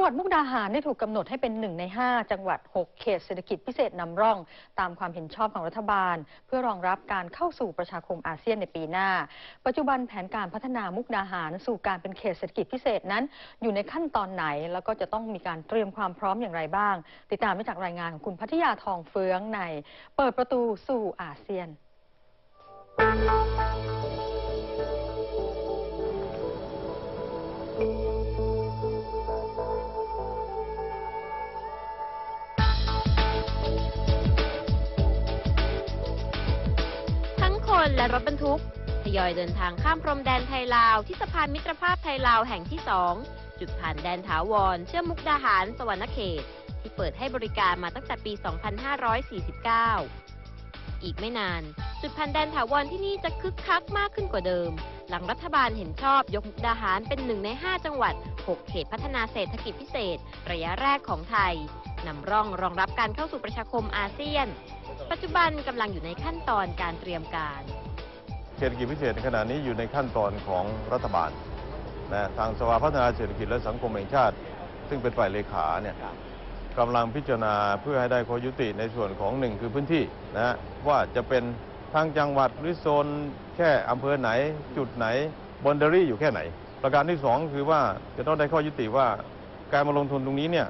งหวัดมุกดาหารได้ถูกกำหนดให้เป็นหนึ่งใน 5 จังหวัด 6 เขตเศรษฐกิจพิเศษนำร่อง ตามความเห็นชอบของรัฐบาล เพื่อรองรับการเข้าสู่ประชาคมอาเซียนในปีหน้า ปัจจุบันแผนการพัฒนามุกดาหารสู่การเป็นเขตเศรษฐกิจพิเศษนั้น อยู่ในขั้นตอนไหน แล้วก็จะต้องมีการเตรียมความพร้อมอย่างไรบ้าง ติดตามได้จากรายงานของคุณพัทยาทองเฟืองใน เปิดประตูสู่อาเซียน ทั้งคนและรถบรรทุกทยอยเดินทางข้ามพรมแดนไทยลาวที่สะพานมิตรภาพไทยลาวแห่งที่ 2 จุดผ่านแดนถาวร เชื่อมมุกดาหาร สวรรณเขต ที่เปิดให้บริการมาตั้งแต่ปี 2549 อีกไม่นาน จุดผ่านแดนถาวรที่นี่จะคึกคักมากขึ้นกว่าเดิม หลังรัฐบาลเห็นชอบยกมุกดาหารเป็นหนึ่งใน 5 จังหวัด 6 เขตพัฒนาเศรษฐกิจพิเศษ ระยะแรกของไทยนำร่องรองรับการเข้าสู่ประชาคมอาเซียน ปัจจุบันกำลังอยู่ในขั้นตอนการเตรียมการ เศรษฐกิจพิเศษในขณะนี้อยู่ในขั้นตอนของรัฐบาลนะทางสภาพัฒนาเศรษฐกิจและสังคมแห่งชาติ ซึ่งเป็นฝ่ายเลขาเนี่ยกำลังพิจารณาเพื่อให้ได้ข้อยุติในส่วนของหนึ่งคือพื้นที่นะว่าจะเป็นทางจังหวัดหรือโซนแค่อำเภอไหน จุดไหนบอนเดอรี่อยู่แค่ไหน ประการที่สองคือว่าจะต้องได้ข้อยุติว่าการมาลงทุนตรงนี้เนี่ย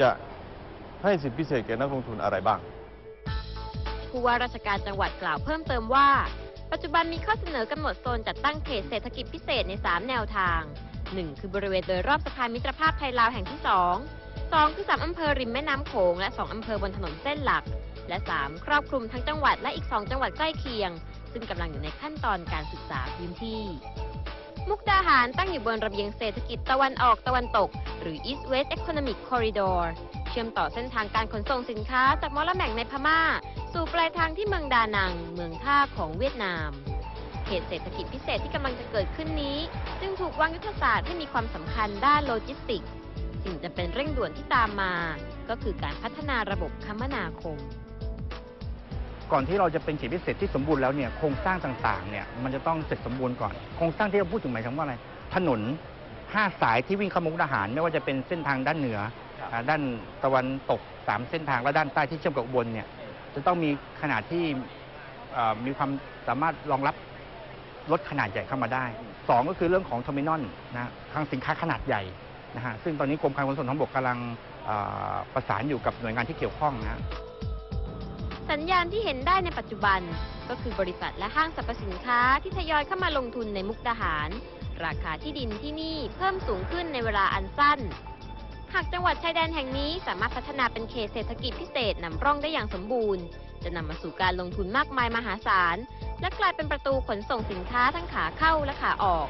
จะให้สิทธิพิเศษแก่นักลงทุนอะไรบ้างผู้ว่าราชการจังหวัดกล่าวเพิ่มเติมว่า ปัจจุบันมีข้อเสนอกำหนดโซนจัดตั้งเขตเศรษฐกิจพิเศษใน 3 แนวทาง 1. คือบริเวณโดยรอบสะพานมิตรภาพไทยลาวแห่งที่ 2 2 คือ 3 อำเภอริมแม่น้ำโขง และ 2 อำเภอบนถนนเส้นหลัก และ 3 ครอบคลุมทั้งจังหวัดและอีก 2 จังหวัดใกล้เคียง ซึ่งกำลังอยู่ในขั้นตอนการศึกษาพื้นที่ มุกดาหารตั้งอยู่บนระเบียงเศรษฐกิจตะวันออกตะวันตก หรือ East West Economic Corridor เชื่อมต่อเส้นทางการขนส่งสินค้าจากมอละแม่งในพม่า สู่ปลายทางที่เมืองดานัง เมืองท่าของเวียดนามเขตเศรษฐกิจพิเศษที่กำลังจะเกิดขึ้นนี้ จึงถูกวางยุทธศาสตร์ให้มีความสำคัญด้านโลจิสติกส์สิ่งจะเป็นเร่งด่วนที่ตามมา ก็คือการพัฒนาระบบคมนาคม ก่อนที่เราจะเป็นเขตพิเศษที่สมบูรณ์แล้วเนี่ยโครงสร้างต่างๆเนี่ยมันจะต้องเสร็จสมบูรณ์ก่อนโครงสร้างที่เราพูดถึงหมายถึงว่าอะไรถนน5สายที่วิ่งเข้ามุกดาหาร ไม่ว่าจะเป็นเส้นทางด้านเหนือ ด้านตะวันตก 3 เส้นทางและด้านใต้ที่เชื่อมกับอุบลเนี่ยจะต้องมีขนาดที่มีความสามารถรองรับรถขนาดใหญ่เข้ามาได้ 2 ก็คือเรื่องของเทอร์มินอลนะคลังสินค้าขนาดใหญ่นะฮะซึ่งตอนนี้กรมการขนส่งทางบกกำลังประสานอยู่กับหน่วยงานที่เกี่ยวข้องนะสัญญาณที่เห็นได้ในปัจจุบัน ก็คือบริษัทและห้างสรรพสินค้าที่ทยอยเข้ามาลงทุนในมุกดาหาร ราคาที่ดินที่นี่เพิ่มสูงขึ้นในเวลาอันสั้น หากจังหวัดชายแดนแห่งนี้สามารถพัฒนาเป็นเขตเศรษฐกิจพิเศษนำร่องได้อย่างสมบูรณ์ จะนำมาสู่การลงทุนมากมายมหาศาล และกลายเป็นประตูขนส่งสินค้าทั้งขาเข้าและขาออก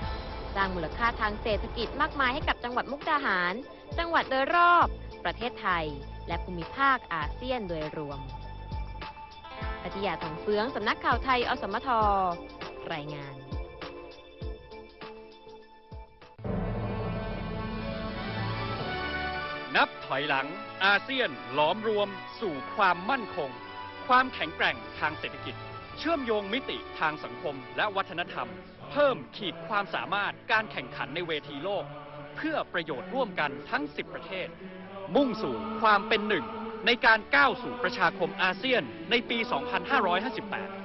สร้างมูลค่าทางเศรษฐกิจมากมายให้กับจังหวัดมุกดาหาร จังหวัดโดยรอบ ประเทศไทย และภูมิภาคอาเซียนโดยรวมปฏิยาทองเฟืองสำนักข่าวไทยอสมทรายงาน นับถอยหลังอาเซียนหลอมรวมสู่ความมั่นคง ความแข็งแกร่งทางเศรษฐกิจ เชื่อมโยงมิติทางสังคมและวัฒนธรรม เพิ่มขีดความสามารถการแข่งขันในเวทีโลก เพื่อประโยชน์ร่วมกันทั้ง 10 ประเทศ มุ่งสู่ความเป็นหนึ่งในการก้าวสู่ประชาคมอาเซียนในปี 2558